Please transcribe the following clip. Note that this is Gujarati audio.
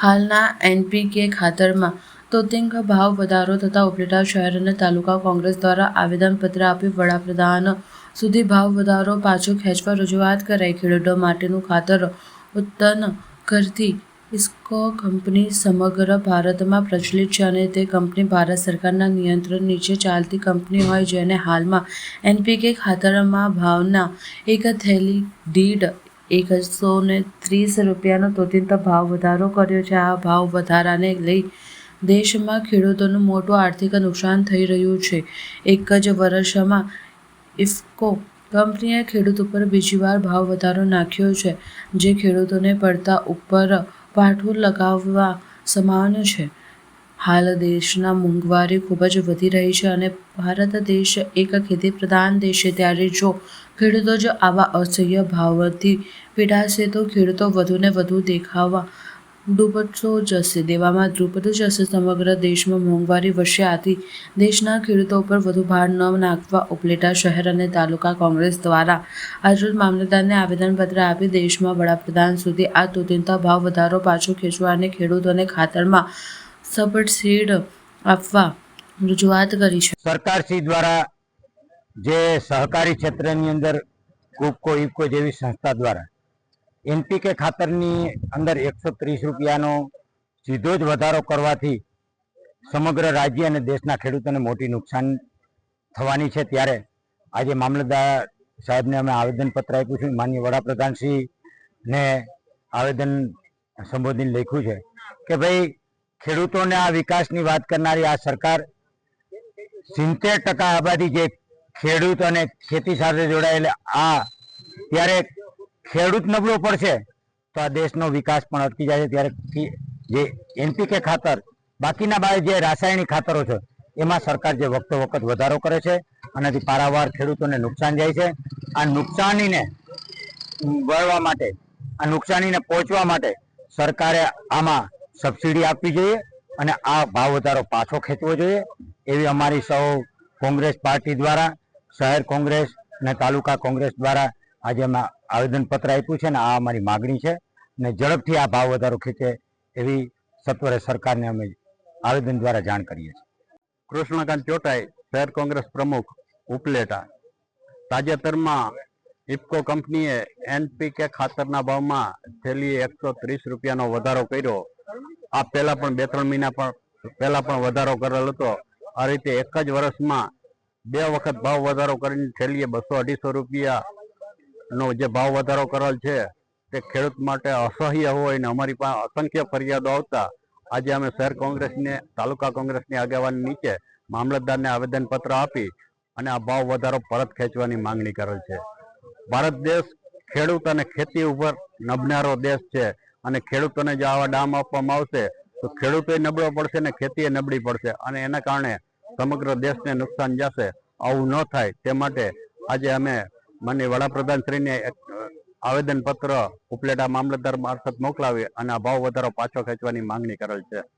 હાલના એનપીકે ખાતરમાં તોતિંગ ભાવ વધારો થતાં ઉપલેટા શહેર અને તાલુકા કોંગ્રેસ દ્વારા આવેદનપત્ર આપી વડાપ્રધાન સુધી ભાવ વધારો પાછો ખેંચવા રજૂઆત કરાઈ. ખેડૂતો માટેનું ખાતર ઉત્પન્ન કરતી ઇસ્કો કંપની સમગ્ર ભારતમાં પ્રચલિત છે અને તે કંપની ભારત સરકારના નિયંત્રણ નીચે ચાલતી કંપની હોય, જેને હાલમાં એનપીકે ખાતરમાં ભાવના એક થેલી દીઠ એકસો ને ત્રીસ રૂપિયાનો તોતિંતા ભાવ વધારો કર્યો છે. આ ભાવ વધારાને લઈ દેશમાં ખેડૂતોનું મોટું આર્થિક નુકસાન થઈ રહ્યું છે. એક જ વર્ષમાં ઇફકો કંપનીએ ખેડૂત ઉપર બીજી વાર ભાવ વધારો નાખ્યો છે, જે ખેડૂતોને પડતા ઉપર પાઠું લગાવવા સમાન છે. હાલ દેશના મોંઘવારી ખૂબ જ વધી રહી છે અને ભારત દેશ એક ખેતી પ્રધાન દેશ છે. ત્યારે જો ખેડૂતો જ આવા અસહ્ય ભાવથી પીડાશે તો ખેડૂતો વધુને વધુ દેખાવા. ડૂબતો જશે. દેવામાં ડૂબતો જશે. સમગ્ર દેશમાં મોંઘવારી વધશે આથી દેશના ખેડૂતો ઉપર વધુ ભાર ન નાખવા ઉપલેટા શહેર અને તાલુકા કોંગ્રેસ દ્વારા આજરોજ મામલતદારને આવેદનપત્ર આપી દેશમાં વડાપ્રધાન સુધી આ તોતિંતા ભાવ વધારો પાછો ખેંચવા અને ખેડૂતોને ખાતરમાં સબસિડ આપવા રજૂઆત કરી છે. સરકારશ્રી દ્વારા જે સહકારી ક્ષેત્રની અંદર કુપકો ઇફકો જેવી સંસ્થા દ્વારા એનપીકે ખાતરની અંદર એકસો ત્રીસ રૂપિયાનો સીધો જ વધારો કરવાથી સમગ્ર રાજ્ય અને દેશના ખેડૂતોને મોટી નુકસાન થવાની છે. ત્યારે આજે મામલતદાર સાહેબને અમે આવેદનપત્ર આપ્યું છે. માનનીય વડાપ્રધાનશ્રીને આવેદન સંબોધીને લખ્યું છે કે ભાઈ, ખેડૂતોને આ વિકાસની વાત કરનારી આ સરકાર સિત્તેર ટકા આબાદી જે ખેડૂત અને ખેતી સાથે જોડાયેલા આ, ત્યારે ખેડૂત નબળો પડશે તો આ દેશનો વિકાસ પણ અટકી જાય છે. ત્યારે જે એનપીકે ખાતર, બાકીના બાદ જે રાસાયણિક ખાતરો છે, એમાં સરકાર જે વખતો વખત વધારો કરે છે આનાથી પારાવાર ખેડૂતોને નુકસાન જાય છે, આ નુકસાનીને વળવા માટે, આ નુકસાનીને પહોંચવા માટે સરકારે આમાં સબસિડી આપવી જોઈએ અને આ ભાવ વધારો પાછો ખેંચવો જોઈએ. એવી અમારી સૌ કોંગ્રેસ પાર્ટી દ્વારા, શહેર કોંગ્રેસ અને તાલુકા કોંગ્રેસ દ્વારા આજે આવેદનપત્ર આપ્યું છે ને આ અમારી માગણી છે ને ઝડપથી આ ભાવ વધારો ખેંચે એવી સત્વરે સરકારને અમે આવેદન દ્વારા જાણ કરીએ છીએ. કૃષ્ણકાંત ચોટાઈ શહેર કોંગ્રેસ પ્રમુખ ઉપલેટા. તાજેતરમાં ઇફકો કંપનીએ એનપીકે ખાતરના ભાવમાં થેલી એકસો ત્રીસ રૂપિયાનો વધારો કર્યો. આ પહેલા પણ બે ત્રણ મહિના પણ પહેલા પણ વધારો કરેલો હતો. આ રીતે એક જ વર્ષમાં બે વખત ભાવ વધારો કરીને થેલીએ બસો અઢીસો રૂપિયાનો જે ભાવ વધારો કરેલ છે, તે ખેડૂત માટે અસહ્ય હોય ને અમારી પાસે અસંખ્ય ફરિયાદો આવતા. આજે અમે શહેર કોંગ્રેસને, તાલુકા કોંગ્રેસની આગેવાની નીચે મામલતદારને આવેદનપત્ર આપી અને આ ભાવ વધારો પરત ખેંચવાની માંગણી કરેલ છે. ભારત દેશ ખેડૂત અને ખેતી ઉપર નબનારો દેશ છે અને ખેડૂતોને જો આવા ડામ આપવામાં આવશે, તો ખેડૂતોએ નબળો પડશે ને ખેતીએ નબળી પડશે અને એના કારણે સમગ્ર દેશને નુકસાન જશે. આવું ન થાય તે માટે આજે અમે માનનીય વડાપ્રધાનશ્રીને આવેદનપત્ર ઉપલેટા મામલતદાર મારફત મોકલાવી અને આ ભાવ વધારો પાછો ખેંચવાની માંગણી કરેલ છે.